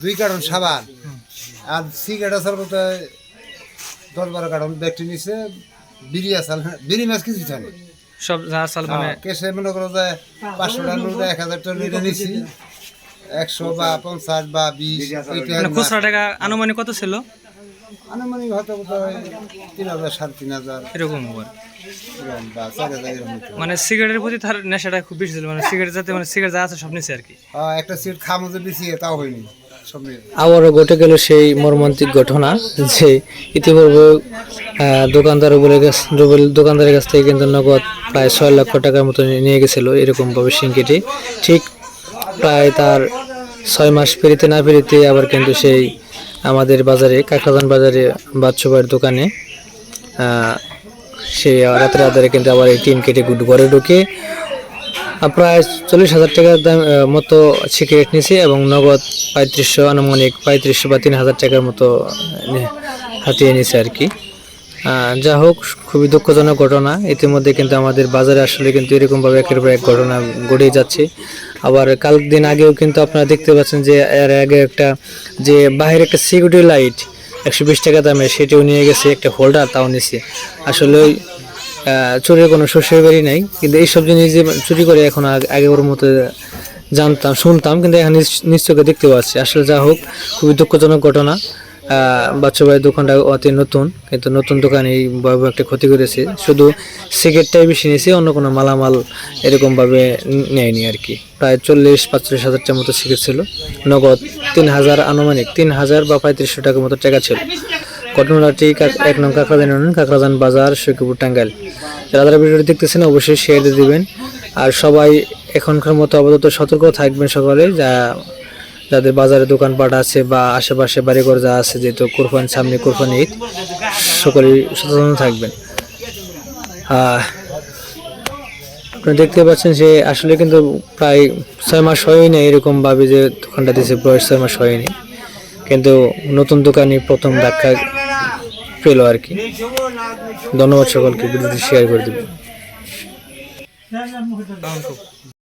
দুই কার্টন সাবান। আর সিগারেট আসার মতো দশ বারো কার্টন ব্যক্তি নিচ্ছে বিড়ি আসাল বিড়ি মাছ কিছু জানি সব যা আসাল মানে কেসে মনে করো যে পাঁচশো টাকা নোট এক হাজার টাকা নিয়ে নিছি। একশো বা পঞ্চাশ বা বিশ মানে খুচরা টাকা আনুমানিক কত ছিল? আনুমানিক হয়তো তিন হাজার সাড়ে তিন হাজার। এরকম হবে। মানে সিগারেটের প্রতি তার নেশাটা খুব বেশি ছিল মানে সিগারেট যাতে মানে সিগারেট যা আছে সব নিছে আর কি। একটা সিট খামো যে বেশি তাও হয়নি। আবারও ঘটে গেল সেই মর্মান্তিক ঘটনা যে ইতিপূর্বে দোকানদার দোকানদারের কাছ থেকে কিন্তু নগদ প্রায় ছয় লক্ষ টাকার মতো নিয়ে গেছিল এরকমভাবে সিংকিটি ঠিক প্রায় তার ছয় মাস পেরিতে না পেরিতে আবার কিন্তু সেই আমাদের বাজারে কাকরাদান বাজারে বাচ্চুবাইয়ের দোকানে সেই রাতের আধারে কিন্তু আবার এই টিন কেটে গুড ঘরে ঢুকে প্রায় চল্লিশ হাজার টাকার দাম মতো সিগারেট নিয়েছি এবং নগদ পঁয়ত্রিশশো, আনুমানিক পঁয়ত্রিশশো বা তিন হাজার টাকার মতো হাতিয়ে নিয়েছে আর কি। যা হোক, খুবই দুঃখজনক ঘটনা। ইতিমধ্যে কিন্তু আমাদের বাজারে আসলে কিন্তু এরকমভাবে একের পর এক ঘটনা ঘটেই যাচ্ছে। আবার কাল দিন আগেও কিন্তু আপনারা দেখতে পাচ্ছেন যে, এর আগে একটা যে বাহিরে একটা সিকিউরিটি লাইট একশো বিশ টাকা দামে সেটিও নিয়ে গেছে, একটা হোল্ডার তাও নিছে। আসলে চোরের কোনো শ্বশুরের বাড়ি নাই। কিন্তু এইসব জিনিস যে চুরি করে এখন আগ- ওর মতো জানতাম, শুনতাম, কিন্তু এখন নিজ দেখতে পাচ্ছি। আসলে যা হোক, খুবই দুঃখজনক ঘটনা। বাচ্চা ভাইয়ের দোকানটা অতি নতুন, কিন্তু নতুন দোকান এই ভয়াবহ একটা ক্ষতি করেছে। শুধু সিগারেটটাই বেশি নিয়েছে, অন্য কোনো মালামাল এরকমভাবে নেয়নি আর কি। প্রায় চল্লিশ, পাঁচচল্লিশ হাজারটার মতো সিগারেট ছিল। নগদ তিন হাজার আনুমানিক, তিন হাজার বা পঁয়ত্রিশশো টাকার মতো টাকা ছিল। ঘটনাটি এক নং কাকরাদান ইউনিয়ন কাকরাদান বাজার সৈকিপুর টাঙ্গাইল। যারা যারা ভিডিওটি দেখতেছেন অবশ্যই শেয়ার দিয়ে দিবেন। আর সবাই এখনকার মতো আপাতত সতর্ক থাকবেন সকলে যা যাদের বাজারে দোকানপাট আছে বা আশেপাশে বাড়িঘর যা আছে যেহেতু কোরবান সামনে কোরবানি ঈদ সকলেই সচেতন থাকবেন। আহ, আপনারা দেখতে পাচ্ছেন যে আসলে কিন্তু প্রায় ছয় মাস হয়নি না এরকম ভাবে যে দোকানটা দিয়েছে বয়স ছয় মাস হয়নি কিন্তু নতুন দোকানে প্রথম ধাক্কা পেল আর কি? ধন্যবাদ সকলকে ভিডিওটি শেয়ার করে দেবেন।